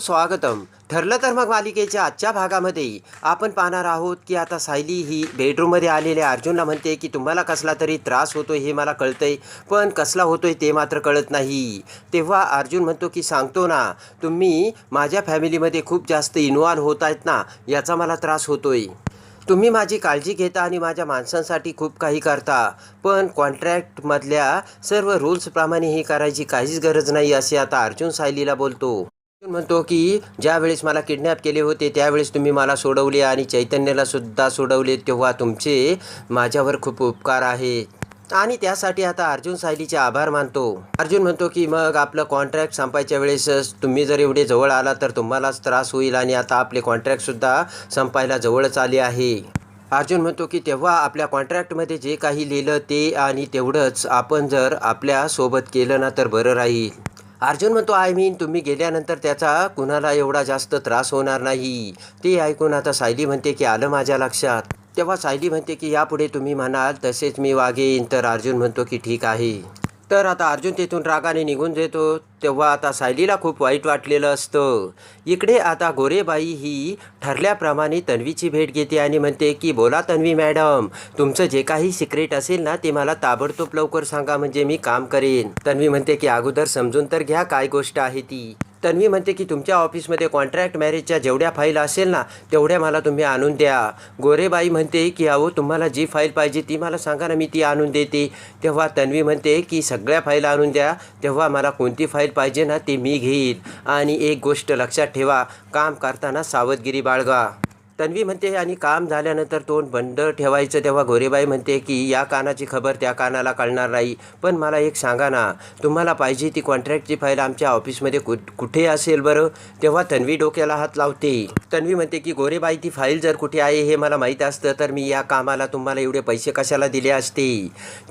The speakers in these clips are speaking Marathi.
स्वागतम. ठरलं तर मग मालिकेच्या आजच्या भागामध्ये आपण पाहणार आहोत की आता सायली ही बेडरूममध्ये आलेल्या अर्जुनला म्हणते की तुम्हाला कसला तरी त्रास होतोय हे मला कळतंय पण कसला होतोय ते मात्र कळत नाही. तेव्हा अर्जुन म्हणतो की सांगतो ना तुम्ही माझ्या फॅमिलीमध्ये खूप जास्त इन्व्हॉल्व होत आहेत ना याचा मला त्रास होतोय. तुम्ही माझी काळजी घेता आणि माझ्या माणसांसाठी खूप काही करता पण कॉन्ट्रॅक्टमधल्या सर्व रूल्सप्रमाणे हे करायची काहीच गरज नाही असे आता अर्जुन सायलीला बोलतो. म्हणतो की ज्या वेळेस मला किडनॅप केले होते त्यावेळेस तुम्ही मला सोडवले आणि चैतन्याला सुद्धा सोडवले तेव्हा तुमचे माझ्यावर खूप उपकार आहे. आणि त्यासाठी आता अर्जुन सायलीचे आभार मानतो. अर्जुन म्हणतो की मग आपलं कॉन्ट्रॅक्ट संपायच्या वेळेस तुम्ही जर एवढे जवळ आला तर तुम्हालाच त्रास होईल आणि आता आपले कॉन्ट्रॅक्टसुद्धा संपायला जवळच आले आहे. अर्जुन म्हणतो की तेव्हा आपल्या कॉन्ट्रॅक्टमध्ये जे काही लिहिलं ते आणि तेवढंच आपण जर आपल्यासोबत केलं ना तर बरं राहील. अर्जुन म्हणतो आय मीन तुम्ही गेल्यानंतर त्याचा कुणाला एवढा जास्त त्रास होणार नाही. ते ऐकून आता सायली म्हणते की आलं माझ्या लक्षात. तेव्हा सायली म्हणते की यापुढे तुम्ही म्हणाल तसेच मी वागेन. तर अर्जुन म्हणतो की ठीक आहे. तर आता अर्जुन तिथून रागाने निघून देतो तेव्हा आता सायलीला खूप वाईट वाटलेलं असतं. इकडे आता गोरेबाई ही ठरल्याप्रमाणे तन्वीची भेट घेते आणि म्हणते की बोला तन्वी मॅडम तुमचं जे काही सिक्रेट असेल ना ते मला ताबडतोब लवकर सांगा म्हणजे मी काम करेन. तन्वी म्हणते की अगोदर समजून तर घ्या काय गोष्ट आहे ती. तन्वी म्हणते की तुमच्या ऑफिसमध्ये कॉन्ट्रॅक्ट मॅरेजच्या जेवढ्या फाईल असेल ना तेवढ्या मला तुम्ही आणून द्या. गोरेबाई म्हणते की अहो तुम्हाला जी फाईल पाहिजे ती मला सांगा ना मी ती आणून देते. तेव्हा तन्वी म्हणते की सगळ्या फाईल आणून द्या तेव्हा मला कोणती फाईल पाहिजे ना ती मी घेईन. आणि एक गोष्ट लक्षात ठेवा काम करताना सावधगिरी बाळगा. तन्वी म्हणते आणि काम झाल्यानंतर तोंड बंद ठेवायचं. तेव्हा गोरेबाई म्हणते की या कानाची खबर त्या कानाला कळणार नाही. पण मला एक सांगा ना तुम्हाला पाहिजे ती कॉन्ट्रॅक्टची फाईल आमच्या ऑफिसमध्ये कु कुठे असेल बरं? तेव्हा तन्वी डोक्याला हात लावते. तन्वी म्हणते की गोरेबाई ती फाईल जर कुठे आहे हे मला माहीत असतं तर मी या कामाला तुम्हाला एवढे पैसे कशाला दिले असते?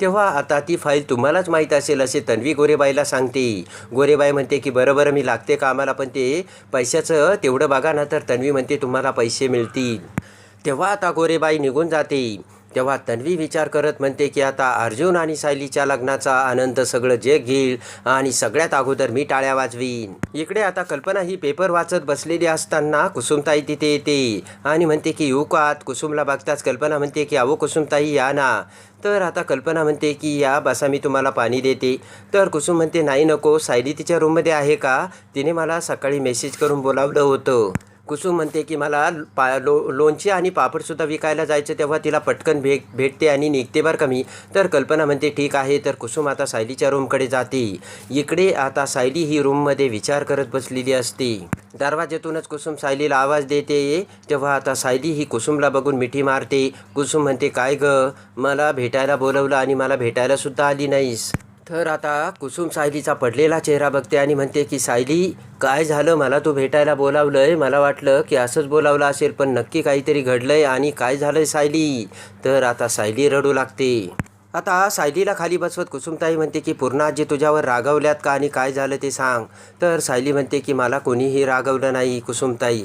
तेव्हा आता ती फाईल तुम्हालाच माहीत असेल असे तन्वी गोरेबाईला सांगते. गोरेबाई म्हणते की बरं बरं मी लागते कामाला पण ते पैशाचं तेवढं बघा ना. तर तन्वी म्हणते तुम्हाला पैसे मिळते येतील तेव्हा आता गोरेबाई निघून जाते तेव्हा तन्वी विचार करत म्हणते की आता अर्जुन आणि सायलीच्या लग्नाचा आनंद सगळं जग घेईल आणि सगळ्यात अगोदर मी टाळ्या वाजवीन. इकडे आता कल्पना ही पेपर वाचत बसलेली असताना कुसुमताई तिथे येते आणि म्हणते की येऊ आत? कुसुमला बघताच कल्पना म्हणते की अहो कुसुमताई या ना. तर आता कल्पना म्हणते की या बसा मी तुम्हाला पाणी देते. तर कुसुम म्हणते नाही नको सायली तिच्या रूममध्ये आहे का? तिने मला सकाळी मेसेज करून बोलावलं होतं. कुसुम म्हणते की मला पा लो लोणचे आणि पापडसुद्धा विकायला जायचं तेव्हा तिला पटकन भेट भेटते आणि निघते बरं का मी. तर कल्पना म्हणते ठीक आहे तर कुसुम आता सायलीच्या रूमकडे जाते. इकडे आता सायली ही रूममध्ये विचार करत बसलेली असते. दरवाज्यातूनच कुसुम सायलीला आवाज देते. तेव्हा आता सायली ही कुसुमला बघून मिठी मारते. कुसुम म्हणते काय ग? मला भेटायला बोलवलं आणि मला भेटायलासुद्धा आली नाहीस. तर आता कुसुम सायलीचा पडलेला चेहरा बघते आणि म्हणते की सायली काय झालं? मला तू भेटायला बोलावलंय. मला वाटलं की असंच बोलावलं असेल पण नक्की काहीतरी घडलंय आणि काय झालंय सायली? तर आता सायली रडू लागते. आता सायलीला खाली बसवत कुसुमताई म्हणते की पूर्णाजी तुझ्यावर रागवल्यात का आणि काय झालं ते सांग. तर सायली म्हणते की मला कोणीही रागवलं नाही कुसुमताई.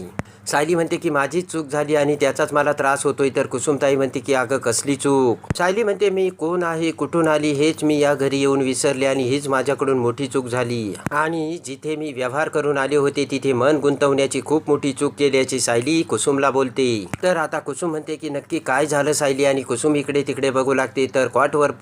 सायली म्हणते की माझीच चूक झाली आणि त्याचाच मला त्रास होतोय. तर कुसुमताई म्हणते की अगं कसली चूक? सायली म्हणते मी कोण आहे? कुठून आली? हेच मी या घरी येऊन विसरले आणि हीच माझ्याकडून मोठी चूक झाली. आणि जिथे मी व्यवहार करून आले होते तिथे मन गुंतवण्याची खूप मोठी चूक केल्याची सायली कुसुमला बोलते. तर आता कुसुम म्हणते की नक्की काय झालं सायली? आणि कुसुम इकडे तिकडे बघू लागते. तर कॉटवर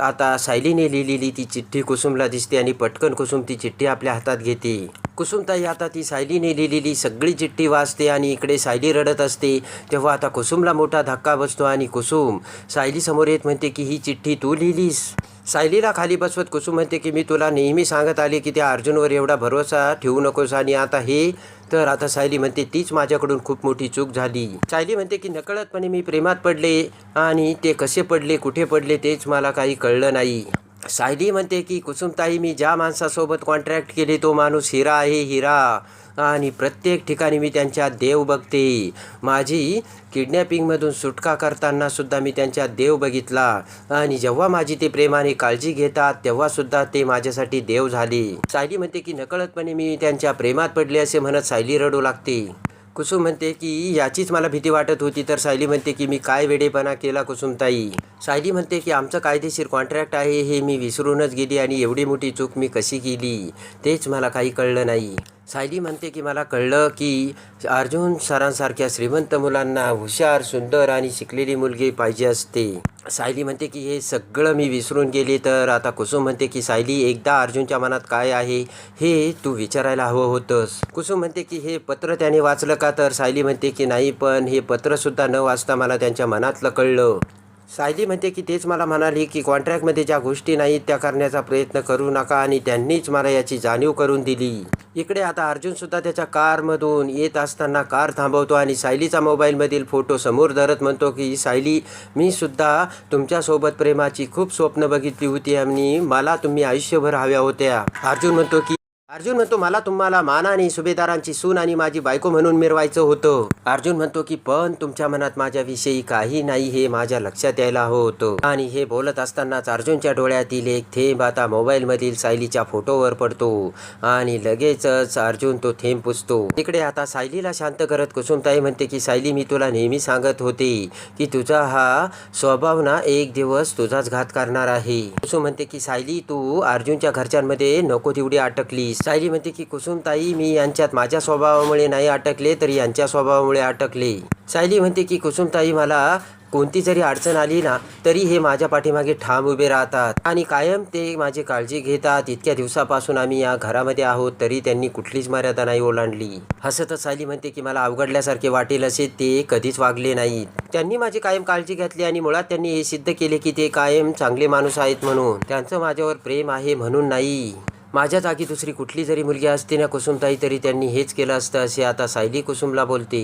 आता सायलीने लिहिलेली ती चिठ्ठी कुसुमला दिसते आणि पटकन कुसुम ती चिठ्ठी आपल्या हातात घेते. कुसुमताई आता ती सायलीने लिहिलेली सगळी चिठ्ठी वाचते आणि इकडे सायली रडत असते. तेव्हा आता कुसुमला मोठा धक्का बसतो आणि कुसुम सायलीसमोर येत म्हणते की ही चिठ्ठी तू लिहिलीस? सायलीला खाली बसवत कुसुम म्हणते की मी तुला नेहमी सांगत आले की त्या अर्जुनवर एवढा भरोसा ठेवू नकोस आणि आता हे तर आता सायली म्हणते तीच माझ्याकडून खूप मोठी चूक झाली. सायली म्हणते की नकळतपणे मी प्रेमात पडले आणि ते कसे पडले कुठे पडले तेच मला काही कळलं नाही. सायली म्हणते की कुसुमताई मी ज्या माणसासोबत कॉन्ट्रॅक्ट केले तो माणूस हिरा आहे हिरा. आणि प्रत्येक ठिकाणी मी त्यांच्या देव बघते. माझी किडनॅपिंगमधून सुटका करताना सुद्धा मी त्यांच्या देव बघितला. आणि जेव्हा माझी ते प्रेमाने काळजी घेतात तेव्हासुद्धा ते माझ्यासाठी देव झाले. सायली म्हणते की नकळतपणे मी त्यांच्या प्रेमात पडले असे म्हणत सायली रडू लागते. कुसुम म्हणते की याचीच मला भीती वाटत होती. तर सायली म्हणते की मी काय वेडेपणा केला कुसुमताई सायली म्हणते की आमचं कायदेशीर कॉन्ट्रॅक्ट आहे हे मी विसरूनच गेली आणि एवढी मोठी चूक मी कशी केली? तेच मला काही कळलं नाही. सायली म्हणते की मला कळलं की अर्जुन सरांसारख्या श्रीमंत मुलांना हुशार सुंदर आणि शिकलेली मुलगी पाहिजे असते. सायली म्हणते की हे सगळं मी विसरून गेले तर आता कुसुम म्हणते की सायली एकदा अर्जुनच्या मनात काय आहे हे तू विचारायला हवं होतंस. कुसुम म्हणते की हे पत्र त्याने वाचलं का? तर सायली म्हणते की नाही पण हे पत्रसुद्धा न वाचता मला त्यांच्या मनातलं कळलं. सायली म्हणते की तेच मला म्हणाली की कॉन्ट्रॅक्टमध्ये ज्या गोष्टी नाहीत त्या करण्याचा प्रयत्न करू नका आणि त्यांनीच मला याची जाणीव करून दिली. इकडे आता अर्जुनसुद्धा त्याच्या कारमधून येत असताना कार थांबवतो आणि सायलीचा मोबाईलमधील फोटो समोर धरत म्हणतो की सायली मी सुद्धा तुमच्यासोबत प्रेमाची खूप स्वप्न बघितली होती आणि मला तुम्ही आयुष्यभर हव्या होत्या. अर्जुन म्हणतो की अर्जुन म्हणतो मला तुम्हाला मानाने आणि सुभेदारांची सून आणि माझी बायको म्हणून मिरवायचं होतं. अर्जुन म्हणतो की पण तुमच्या मनात माझ्याविषयी काही नाही हे माझ्या लक्षात यायला हवं होतं. आणि हे बोलत असतानाच अर्जुनच्या डोळ्यातील एक थेंब आता मोबाईलमधील सायलीच्या फोटोवर पडतो. आणि लगेचच अर्जुन तो थेंब पुसतो. तिकडे आता सायलीला शांत करत कुसुमताई म्हणते की सायली मी तुला नेहमी सांगत होते की तुझा हा स्वभाव ना एक दिवस तुझाच घात करणार आहे. कुसुम म्हणते की सायली तू अर्जुनच्या घरच्यांमध्ये नको तेवढी अटकलीस. सायली म्हणते की कुसुमताई मी यांच्यात माझ्या स्वभावामुळे नाही अटकले तर यांच्या स्वभावामुळे अटकले. सायली म्हणते की कुसुमताई मला कोणती जरी अडचण आली ना तरी हे माझ्या पाठीमागे ठाम उभे राहतात. आणि कायम ते माझी काळजी घेतात. इतक्या दिवसापासून आम्ही या घरामध्ये आहोत तरी त्यांनी कुठलीच मर्यादा नाही ओलांडली. हसतच सायली म्हणते की मला अवघडल्यासारखे वाटेल असे ते कधीच वागले नाहीत. त्यांनी माझी कायम काळजी घेतली आणि मुळात त्यांनी हे सिद्ध केले की ते कायम चांगले माणूस आहेत म्हणून. त्यांचं माझ्यावर प्रेम आहे म्हणून नाही. माझ्या जागी दुसरी कुठली जरी मुलगी असती ना कुसुमताई तरी त्यांनी हेच केलं असतं असे आता सायली कुसुमला बोलते.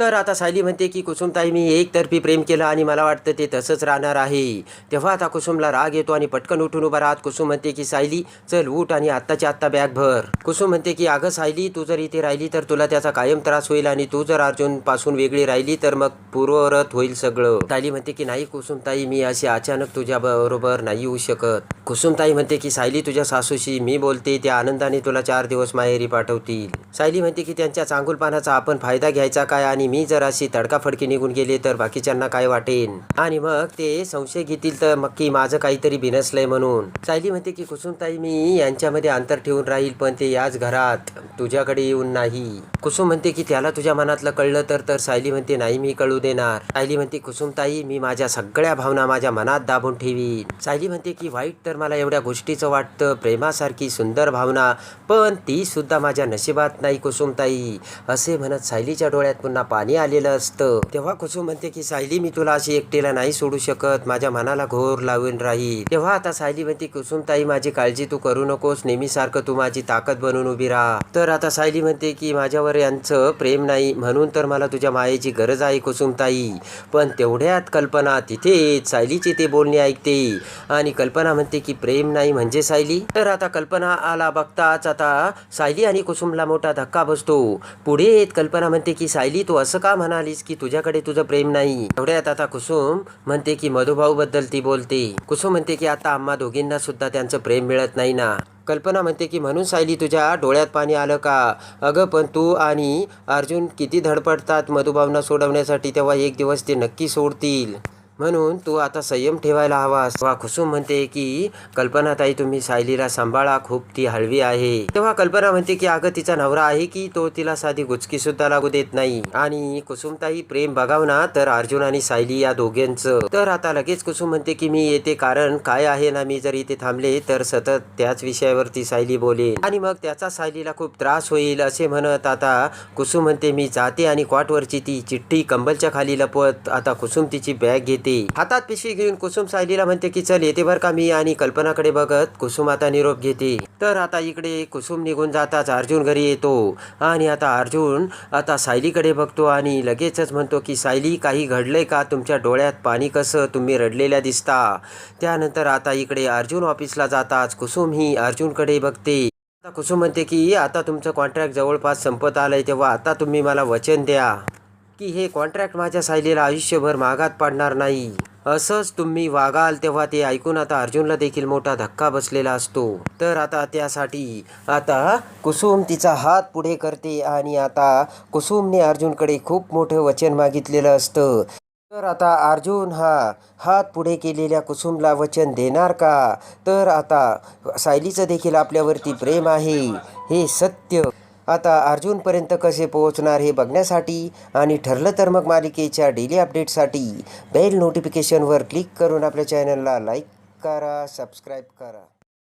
तर आता सायली म्हणते की कुसुमताई मी एकतर्फी प्रेम केलं आणि मला वाटतं ते तसंच राहणार आहे. तेव्हा आता कुसुमला राग येतो आणि पटकन उठून उभा राहत कुसुम म्हणते की सायली चल उठ आणि आत्ताच्या आत्ता बॅग भर. कुसुम म्हणते की अगं सायली तू जर इथे राहिली तर तुला त्याचा कायम त्रास होईल आणि तू जर अर्जुनपासून वेगळी राहिली तर मग पूर्वरत होईल सगळं. सायली म्हणते की नाही कुसुमताई मी अशी अचानक तुझ्या बरोबर नाही येऊ शकत. कुसुमताई म्हणते की सायली तुझ्या सासूशी मी बोलते त्या आनंदाने तुला चार दिवस माहेरी पाठवतील. सायली म्हणते की त्यांच्या चांगुलपानाचा आपण फायदा घ्यायचा काय आणि मी जर अशी तडकाफडकी निघून गेले तर बाकीच्यांना काय वाटेन? आणि मग ते संशय घेतील तर मग की माझं काहीतरी बिनसलंय म्हणून. सायली म्हणते की कुसुमताई मी यांच्यामध्ये अंतर ठेवून राहील पण ते याच घरात. तुझ्याकडे येऊन नाही. कुसुम म्हणते की त्याला तुझ्या मनातलं कळलं तर तर सायली म्हणते नाही मी कळू देणार. सायली म्हणते कुसुमताई मी माझ्या सगळ्या भावना माझ्या मनात दाबून ठेवीन. सायली म्हणते की वाईट तर मला एवढ्या गोष्टीचं वाटतं प्रेमासारखी सुंदर भावना पण ती सुद्धा माझ्या नशिबात नाही कुसुमताई. असे म्हणत सायलीच्या डोळ्यात पुन्हा पाणी आलेलं असतं. तेव्हा कुसुम म्हणते की सायली मी तुला अशी एकटीला नाही सोडू शकत. माझ्या मनाला घोर लावून राहील. तेव्हा आता सायली म्हणते कुसुमताई माझी काळजी तू करू नकोस. नेहमीसारखं तू माझी ताकद बनून उभी राहा. तर आता सायली म्हणते की माझ्यावर यांचं प्रेम नाही. म्हणून तर मला तुझ्या मायेची गरज आहे कुसुमताई पण तेवढ्यात कल्पना तिथेच. सायलीचे ते बोलणे ऐकते. आणि कल्पना म्हणते की प्रेम नाही म्हणजे सायली? तर आता कल्पना आला बघताच आता सायली आणि कुसुमला मोठा धक्का बसतो. पुढे येत कल्पना म्हणते की सायली तू असं का म्हणालीस की तुझ्याकडे तुझं प्रेम नाही? एवढ्यात आता कुसुम म्हणते की मधुभाऊ बद्दल ती बोलते. कुसुम म्हणते की आता आम्हा दोघींना सुद्धा त्यांचं प्रेम मिळत नाही ना. कल्पना म्हणते की म्हणून सायली तुझ्या डोळ्यात पाणी आलं का? अगं पण तू आणि अर्जुन किती धडपडतात मधुभावना सोडवण्यासाठी तेव्हा एक दिवस ते नक्की सोडतील. म्हणून तू आता संयम ठेवायला हवास तेव्हा कुसुम म्हणते की कल्पनाताई तुम्ही सायलीला सांभाळा खूप ती हळवी आहे. तेव्हा कल्पना म्हणते की अगं तिचा नवरा आहे की तो तिला साधी गुचकी सुद्धा लागू देत नाही. आणि कुसुमताई प्रेम बघाव ना तर अर्जुन आणि सायली या दोघांचं. तर आता लगेच कुसुम म्हणते की मी येते कारण काय आहे ना मी जर इथे थांबले तर सतत त्याच विषयावरती सायली बोले. आणि मग त्याचा सायलीला खूप त्रास होईल असे म्हणत आता कुसुम म्हणते मी जाते आणि क्वाटवरची ती चिठ्ठी कंबलच्या खाली लपवत आता कुसुम तिची बॅग घेते. हातात पिशवी घेऊन कुसुम सायलीला म्हणते की चल येते बर का मी आणि कल्पनाकडे बघत. कुसुम आता निरोप घेते. तर आता इकडे कुसुम निघून जाताच अर्जुन घरी येतो. आणि आता अर्जुन आता सायलीकडे बघतो आणि लगेचच म्हणतो की सायली काही घडलंय का? तुमच्या डोळ्यात पाणी कसं? तुम्ही रडलेल्या दिसता. त्यानंतर आता इकडे अर्जुन ऑफिसला जाताच कुसुम ही अर्जुनकडे बघते. आता कुसुम म्हणते की आता तुमचं कॉन्ट्रॅक्ट जवळपास संपत आलंय तेव्हा आता तुम्ही मला वचन द्या. की हे कॉन्ट्रॅक्ट माझ्या सायलीला आयुष्यभर मागात पाडणार नाही. असंच तुम्ही वागाल तेव्हा ते ऐकून आता अर्जुनला देखील मोठा धक्का बसलेला असतो. तर आता त्यासाठी आता कुसुम तिचा हात पुढे करते आणि आता कुसुमने अर्जुनकडे खूप मोठं वचन मागितलेलं असतं. तर आता अर्जुन हा हात पुढे केलेल्या कुसुमला वचन देणार का? तर आता सायलीचं देखील आपल्यावरती प्रेम आहे. हे सत्य आता अर्जुनपर्यंत कसे पोहोचणार हे बघण्यासाठी आणि ठरलं तर मग मालिकेच्या डेली अपडेटसाठी बेल नोटिफिकेशनवर क्लिक करून आपल्या चॅनलला लाईक करा सबस्क्राईब करा.